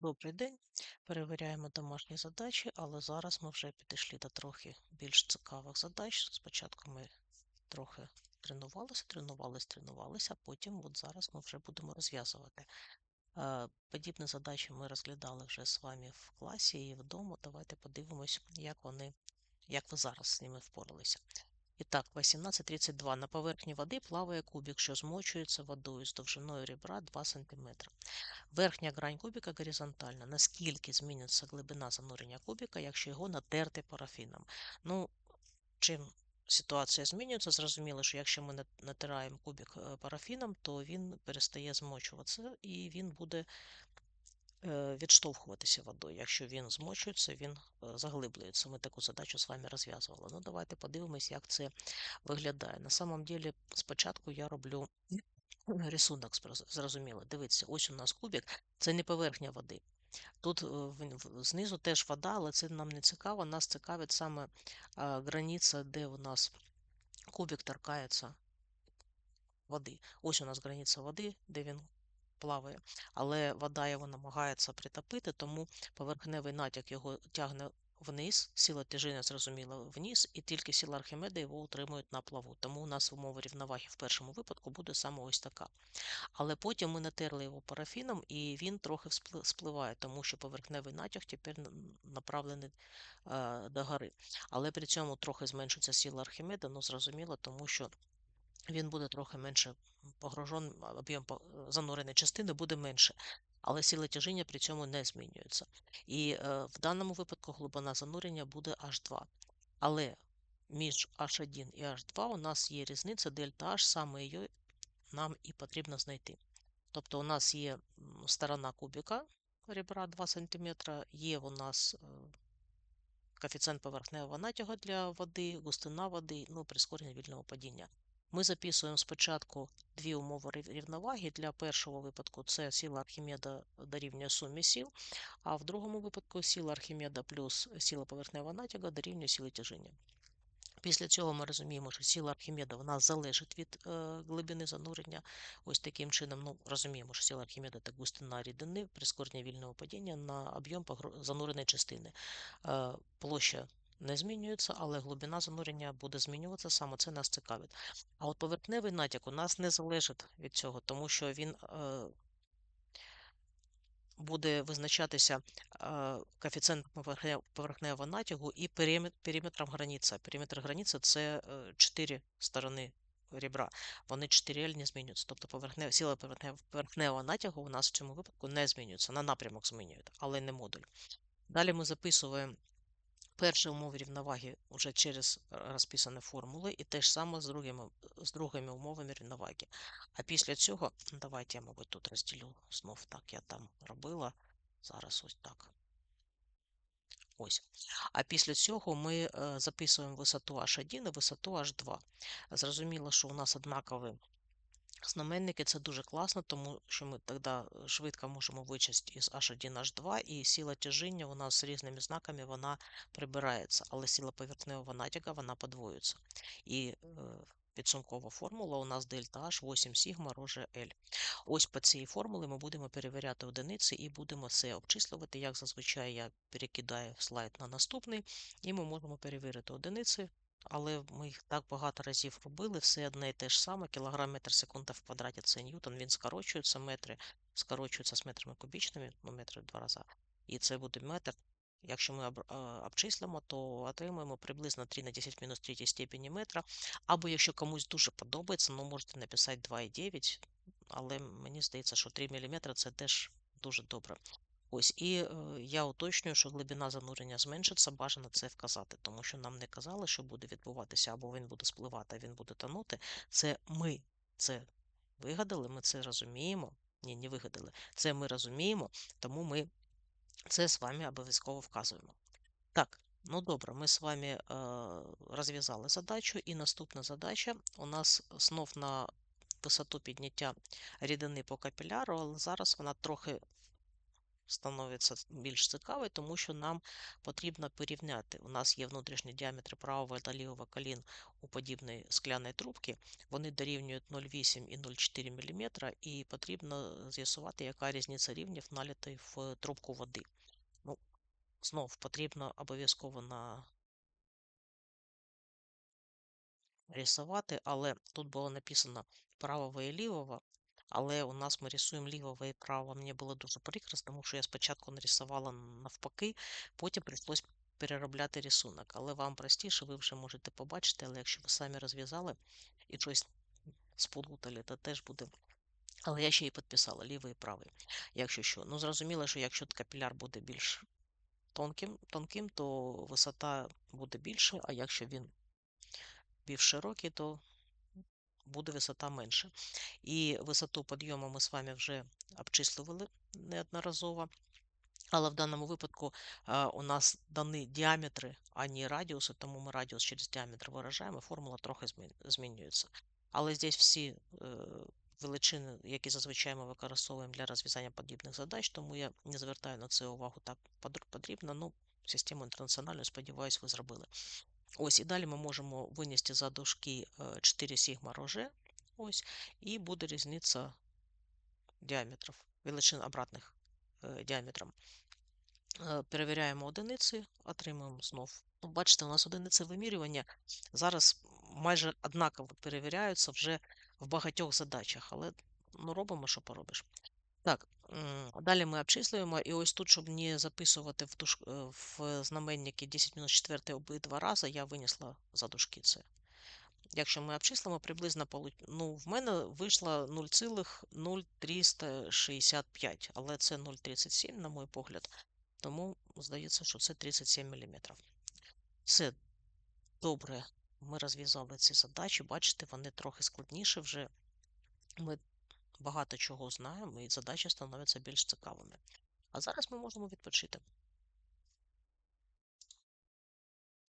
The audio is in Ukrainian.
Добрий день. Перевіряємо домашні задачі, але зараз ми вже підійшли до трохи більш цікавих задач. Спочатку ми трохи тренувалися, тренувалися, тренувалися, а потім от зараз ми вже будемо розв'язувати. Е, Подібні задачі ми розглядали вже з вами в класі і вдома. Давайте подивимось, як вони, як ви зараз з ними впоралися. І так, 18.32. На поверхні води плаває кубик, що змочується водою з довжиною ребра 2 см. Верхня грань кубика горизонтальна. Наскільки зміниться глибина занурення кубика, якщо його натерти парафіном? Ну, чим ситуація змінюється, зрозуміло, що якщо ми натираємо кубик е, парафіном, то він перестає змочуватися і він буде відштовхуватися водою. Якщо він змочується, він е, заглиблюється. Ми таку задачу з вами розв'язували. Ну, давайте подивимось, як це виглядає. На самом деле, спочатку я роблю рисунок зрозуміло. Дивіться, ось у нас кубик, це не поверхня води. Тут знизу теж вода, але це нам не цікаво. Нас цікавить саме границя, де у нас кубик торкається води. Ось у нас границя води, де він плаває, але вода його намагається притопити, тому поверхневий натяк його тягне вниз, сила тяжіння зрозуміла вниз, і тільки сила Архімеда його утримують на плаву. Тому у нас умова рівноваги в першому випадку буде саме ось така. Але потім ми натерли його парафіном, і він трохи спливає, тому що поверхневий натяг тепер направлений е, до гори. Але при цьому трохи зменшується сила Архімеда, ну зрозуміло, тому що він буде трохи менше погрожен, об'єм зануреної частини буде менше, але сила тяжіння при цьому не змінюється. І е, в даному випадку глибина занурення буде H2. Але між H1 і H2 у нас є різниця дельта H, саме її нам і потрібно знайти. Тобто у нас є сторона кубіка ребра 2 см, є у нас е, коефіцієнт поверхневого натягу для води, густина води, ну, прискорення вільного падіння. Ми записуємо спочатку дві умови рівноваги. Для першого випадку це сила Архімеда дорівнює сумі сіл, а в другому випадку сила Архімеда плюс сила поверхневого натягу дорівнює сили тяжіння. Після цього ми розуміємо, що сила Архімеда в нас залежить від е, глибини занурення. Ось таким чином ну, розуміємо, що сила Архімеда це густина рідини, прискорення вільного падіння на об'єм зануреної частини. Е, площа не змінюється, але глибина занурення буде змінюватися, саме це нас цікавить. А от поверхневий натяк у нас не залежить від цього, тому що він е, буде визначатися е, коефіцієнтом поверхневого натягу і периметром границі. Периметр границі це е, 4 сторони ребра. Вони 4 змінюються. Тобто поверхнева, сила поверхневого натягу у нас в цьому випадку не змінюється. На напрямок змінюють, але не модуль. Далі ми записуємо перші умови рівноваги вже через е, розписані формули, і те ж саме з другими з другими умовами рівноваги. А після цього, давайте я, мабуть, тут розділю знов так, я там робила. Зараз ось так. Ось. А після цього ми е, записуємо висоту H1 і висоту H2. Зрозуміло, що у нас однакові Знаменники це дуже класно, тому що ми тоді швидко можемо вичесть із H1, H2, і сила тяжіння у нас з різними знаками вона прибирається, але сила поверхневого натяга вона подвоюється. І е, підсумкова формула у нас дельта H 8 сігма роже L. Ось по цій формулі ми будемо перевіряти одиниці і будемо все обчислювати. Як зазвичай я перекидаю слайд на наступний, і ми можемо перевірити одиниці але ми їх так багато разів робили, все одне і те ж саме. Кілограм метр секунда в квадраті це ньютон, він скорочується, метри скорочуються з метрами кубічними, ну метри два рази. І це буде метр. Якщо ми обчислимо, то отримуємо приблизно 3 на 10 мінус 3 степені метра. Або якщо комусь дуже подобається, ну можете написати 2,9, але мені здається, що 3 мм це теж дуже добре. Ось, і е, я уточнюю, що глибина занурення зменшиться, бажано це вказати, тому що нам не казали, що буде відбуватися, або він буде спливати, а він буде тонути. Це ми це вигадали, ми це розуміємо. Ні, не вигадали. Це ми розуміємо, тому ми це з вами обов'язково вказуємо. Так, ну добре, ми з вами е, розв'язали задачу, і наступна задача у нас знов на висоту підняття рідини по капіляру, але зараз вона трохи становиться більш цікавий, тому що нам потрібно порівняти. У нас є внутрішні діаметри правого та лівого колін у подібної скляної трубки. Вони дорівнюють 0,8 і 0,4 мм, і потрібно з'ясувати, яка різниця рівнів налітої в трубку води. Ну, Знов потрібно обов'язково на рисувати, але тут було написано правого і лівого, але у нас ми рисуємо лівого і правого. Мені було дуже прикро, тому що я спочатку нарисувала навпаки, потім прийшлось переробляти рисунок. Але вам простіше, ви вже можете побачити, але якщо ви самі розв'язали і щось сполутали, то теж буде. Але я ще й підписала лівий і правий. Якщо що. Ну, зрозуміло, що якщо капіляр буде більш тонким, тонким, то висота буде більша, а якщо він більш широкий, то буде висота менша. І висоту підйому ми з вами вже обчислювали неодноразово. Але в даному випадку а, у нас дані діаметри, а не радіуси, тому ми радіус через діаметр виражаємо, формула трохи змінюється. Але здесь всі е, величини, які зазвичай ми використовуємо для розв'язання подібних задач, тому я не звертаю на це увагу так потрібно. Ну, систему інтернаціональну, сподіваюся, ви зробили. Ось, і далі ми можемо винести за дужки 4 сігма роже. Ось, і буде різниця діаметрів, величин обратних е, діаметром. Е, перевіряємо одиниці, отримуємо знов. Ну, Бачите, у нас одиниці вимірювання зараз майже однаково перевіряються вже в багатьох задачах, але ну, робимо, що поробиш. Так, далі ми обчислюємо, і ось тут, щоб не записувати в душ... Е, в знаменники 10 мінус 4 обидва рази, я винесла за дужки це. Якщо ми обчислимо, приблизно ну, в мене вийшло 0,0365, але це 0,37, на мой погляд. Тому здається, що це 37 мм. Все добре, ми розв'язали ці задачі. Бачите, вони трохи складніші вже. Ми багато чого знаємо, і задачі становляться більш цікавими. А зараз ми можемо відпочити.